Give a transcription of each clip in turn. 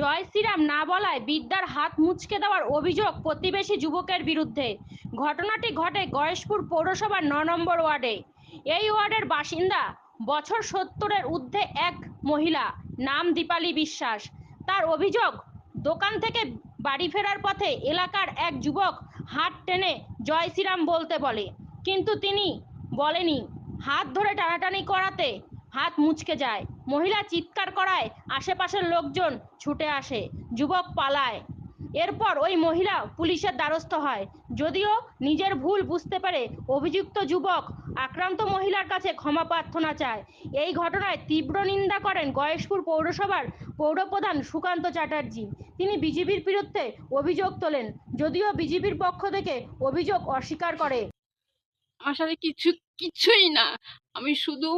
জয় শ্রীরাম না বলায় বিদ্যার হাত মুচকে দেওয়ার অভিযোগ প্রতিবেশী যুবকের বিরুদ্ধে। ঘটনাটি ঘটে গয়েশপুর পৌরসভার ন নম্বর ওয়ার্ডে। এই ওয়ার্ডের বাসিন্দা বছর সত্তরের ঊর্ধ্বে এক মহিলা, নাম দীপালি বিশ্বাস। তার অভিযোগ, দোকান থেকে বাড়ি ফেরার পথে এলাকার এক যুবক হাত টেনে জয় শ্রীরাম বলতে বলে। কিন্তু তিনি বলেনি, হাত ধরে টানাটানি করাতে হাত মুচকে যায়। মহিলা চিৎকার করায়, আশেপাশের লোকজন ছুটে আসে, যুবক পালায়। এরপর ওই মহিলা পুলিশের দ্বারস্থ হয়। যদিও নিজের ভুল বুঝতে পারে অভিযুক্ত যুবক আক্রান্ত মহিলার কাছে ক্ষমা প্রার্থনা চায়। এই ঘটনায় তীব্র নিন্দা করেন গয়েশপুর পৌরসভার পৌরপ্রধান সুকান্ত চ্যাটার্জি। তিনি বিজেপির বিরুদ্ধে অভিযোগ তোলেন, যদিও বিজেপির পক্ষ থেকে অভিযোগ অস্বীকার করে। আমার সাথে কিছু, কিছুই না। আমি শুধু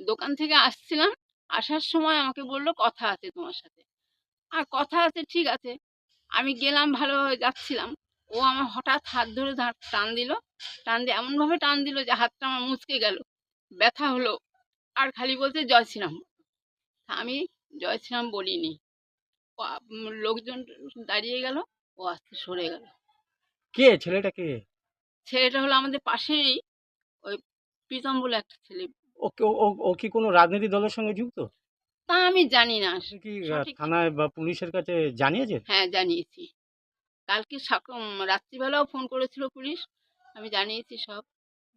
দোকান থেকে আসছিলাম। আসার সময় আমাকে বলল কথা আছে তোমার সাথে। আর কথা আছে ঠিক আছে। আমি গেলাম ভালোভাবে যাচ্ছিলাম। ও আমার হঠাৎ হাত ধরে টান দিল। টান দিয়ে এমনভাবে টান দিল যে হাতটা আমার মুচকে গেল। ব্যথা হলো। আর খালি বলতে জয় শ্রীরাম। আমি জয় শ্রীরাম বলিনি। লোকজন দাঁড়িয়ে গেল। ও আস্তে সরে গেল। কে? ছেলেটা কে? ছেলেটা হলো আমাদের পাশেই ওই প্রীতম বলে একটা ছেলে। ও কি- ও- ও- ও কি কোনো রাজনীতি দলের সঙ্গে যুক্ত? তা আমি জানি না। কি সঠিক- থানায় বা পুলিশের কাছে জানিয়েছে? হ্যাঁ জানিয়েছি। কালকে সাক- রাত্রিবেলাও ফোন করেছিল পুলিশ। আমি জানিয়েছি সব।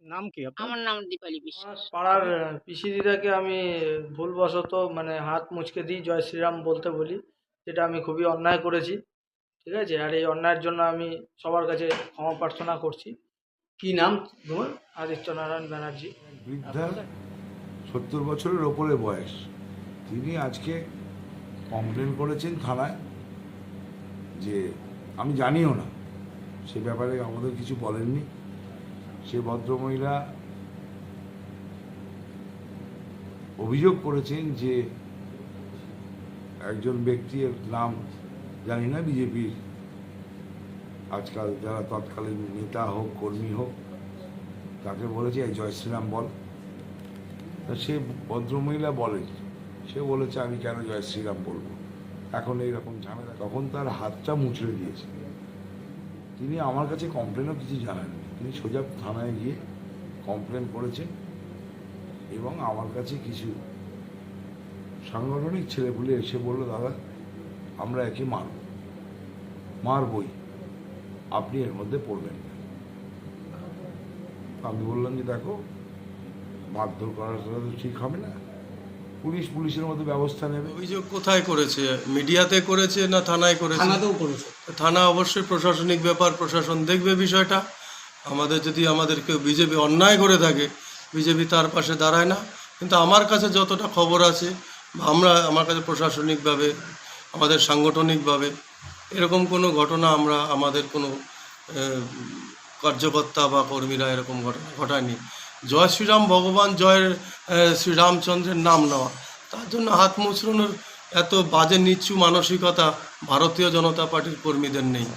নাম কি আপনার? আমার নাম দীপালি বিশ্বাস। আমার পাড়ার পিসি দিদাকে আমি ভুলবশত মানে হাত মুচকে দিই জয় শ্রীরাম বলতে বলি। যেটা আমি খুবই অন্যায় করেছি ঠিক আছে? আর এই অন্যায়ের জন্য আমি সবার কাছে ক্ষমা প্রার্থনা করছি। কি নাম তোমার? আদিত্যনারায়ণ ব্যানার্জি। বৃদ্ধা। সত্তর বছরের ওপরে বয়স। তিনি আজকে কমপ্লেন করেছেন থানায় যে আমি জানিও না। সে ব্যাপারে আমাদের কিছু বলেননি। সে ভদ্রমহিলা অভিযোগ করেছেন যে একজন ব্যক্তির নাম জানি না, বিজেপির আজকাল যারা তৎকালীন নেতা হোক, কর্মী হোক, তাকে বলেছে, এই জয় শ্রীরাম বল। তা সে ভদ্রমহিলা বলেন সে বলেছে, আমি কেন জয় শ্রীরাম বলব? এখন এইরকম ঝামেলা। তখন তার হাতটা মুচড়ে দিয়েছে। তিনি আমার কাছে কমপ্লেনও কিছু জানাননি। তিনি সোজা থানায় গিয়ে কমপ্লেন করেছেন এবং আমার কাছে কিছু সাংগঠনিক ছেলেপুলে এসে বলল, দাদা, আমরা একে মারব মারবই। আপনি এর মধ্যে পড়বেন আমি বললাম যে, দেখো মারধর করাটা তো ঠিক হবে না। পুলিশ পুলিশের মতো ব্যবস্থা নেবে। অভিযোগ কোথায় করেছে? মিডিয়াতে করেছে না থানায় করেছে? থানাতেও করেছে। থানা অবশ্যই প্রশাসনিক ব্যাপার প্রশাসন দেখবে বিষয়টা। আমাদের যদি আমাদের কেউ বিজেপি অন্যায় করে থাকে বিজেপি তার পাশে দাঁড়ায় না। কিন্তু আমার কাছে যতটা খবর আছে বা আমরা আমার কাছে প্রশাসনিকভাবে আমাদের সাংগঠনিকভাবে এরকম কোনো ঘটনা আমরা আমাদের কোনো কার্যকর্তা বা কর্মীরা এরকম ঘটনা ঘটায়নি। জয় শ্রীরাম, ভগবান জয়ের শ্রীরামচন্দ্রের নাম নেওয়া। তার জন্য হাত মুচড়ানোর এত বাজে নিচ্ছু মানসিকতা ভারতীয় জনতা পার্টির কর্মীদের নেই।